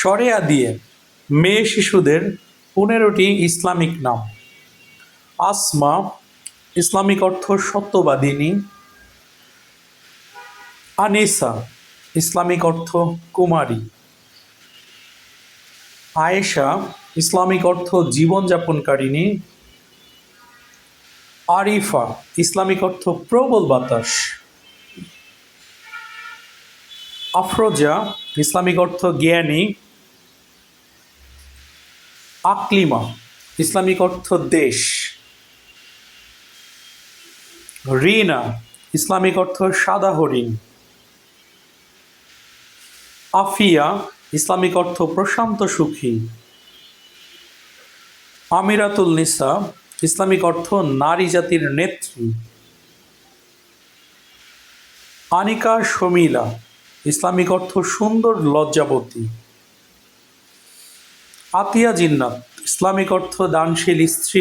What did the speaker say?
শরেয়া দিয়ে মেয়ে শিশুদের পনেরোটি ইসলামিক নাম। আসমা, ইসলামিক অর্থ সত্যবাদিনী। আনিসা, ইসলামিক অর্থ কুমারী। আয়েশা, ইসলামিক অর্থ জীবনযাপনকারিণী। আরিফা, ইসলামিক অর্থ প্রবল বাতাস। আফরোজা, ইসলামিক অর্থ জ্ঞানী। আকলিমা, ইসলামিক অর্থ দেশ। রিনা, ইসলামিক অর্থ সাদা হরিণ। আফিয়া, ইসলামিক অর্থ প্রশান্ত সুখী। আমিরাতুল নিসা, ইসলামিক অর্থ নারী জাতির নেত্রী। আনিকা শমিলা, ইসলামিক অর্থ সুন্দর লজ্জাবতী। আতিয়া জিন্নাত ইসলামিক অর্থ দানশীল স্ত্রী